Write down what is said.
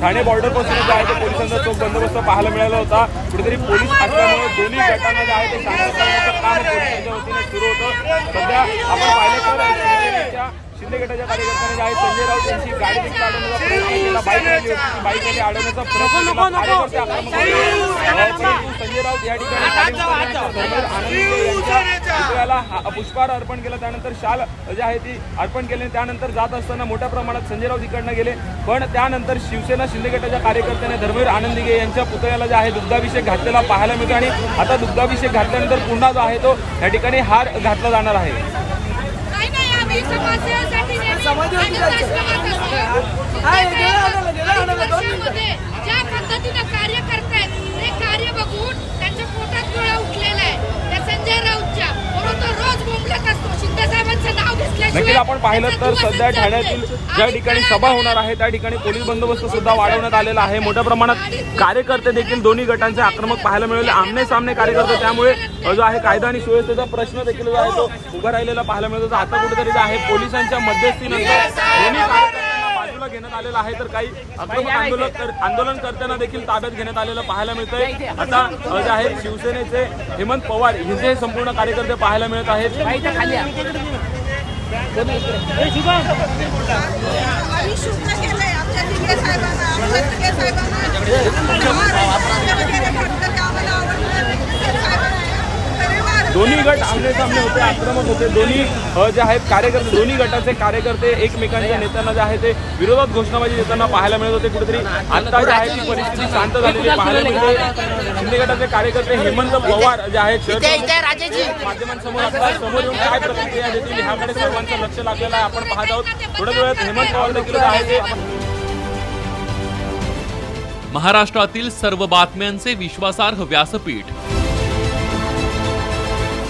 ठाणे बॉर्डरपासून जे आहे ते पोलिसांचा चोख बंदोबस्त पाहायला मिळाला होता. कुठेतरी पोलीस असल्यामुळे दोन्ही गटांना जे आहे ते शांत करण्याचं काम पोलिसांच्या वतीने सुरू होतं. सध्या आपण पाहिलं तर शिंदे गटाच्या कार्यकर्त्यांनी जे आहे संजय राऊत यांची गाडी देखील अडवण्याचा प्रयत्न केला. बाईक आली होती बाईक आली अडवण्याचा प्रयत्न केला. कार्यकर्ते आक्रमक संजय राऊत या ठिकाणी आनंदे पुतळ्याला पुष्पहार अर्पण केलं त्यानंतर शाल जे आहे ती अर्पण केली त्यानंतर जात असताना मोठ्या प्रमाणात संजय राऊत इकडनं गेले. पण त्यानंतर शिवसेना शिंदे गटाच्या कार्यकर्त्याने धर्मवीर आनंदिगे यांच्या पुतळ्याला जे आहे दुग्धाभिषेक घातलेला पाहायला मिळतो आणि आता दुग्धाभिषेक घातल्यानंतर पुन्हा जो आहे तो या ठिकाणी हार घातला जाणार आहे. नाही नक्कीच आपण पाहिलं तर सध्या ठाण्यातील. ज्या ठिकाणी सभा? होणार आहे त्या ठिकाणी पोलीस बंदोबस्त सुद्धा वाढवण्यात आलेला आहे. मोठ्या प्रमाणात कार्यकर्ते देखील दोन्ही गटांचे आक्रमक पाहायला मिळाले. आमने सामने कार्यकर्ते त्यामुळे जो आहे कायदा आणि सुव्यवस्थेचा प्रश्न देखील जो आहे तो उभा राहिलेला पाहायला मिळतो. आता कुठेतरी जे आहे पोलिसांच्या मध्यस्थीनंतर दोन्ही कार्यकर्त्यांना बाजूला घेण्यात आलेलं आहे. तर काही आक्रमक आंदोलन कर- आंदोलनकर्त्यांना देखील ताब्यात घेण्यात आलेलं पाहायला मिळतंय. आता जे आहे शिवसेनेचे हेमंत पवार हे जे संपूर्ण कार्यकर्ते पाहायला मिळत आहेत. શુભમ दोन्ही गट आमने सामने होते आक्रमक होते. दोन्ही जे आहेत कार्यकर्ते दोन्ही गटाचे कार्यकर्ते एकमेकांच्या नेत्यांना जे आहे ते विरोधात घोषणाबाजी देताना पाहायला मिळत होते कुठेतरी. आता जे आहे ती परिस्थिती शांत झालेली पाहायला मिळते. शिंदे गटाचे कार्यकर्ते हेमंत पवार जे आहेत शरद माध्यमांसमोर आता समोर येऊन काय प्रतिक्रिया देतील ह्याकडे सर्वांचं लक्ष लागलेलं आहे. आपण पाहत आहोत थोड्याच वेळात हेमंत पवार देखील जे आहे ते महाराष्ट्रातील सर्व बातम्यांचे विश्वासार्ह व्यासपीठ.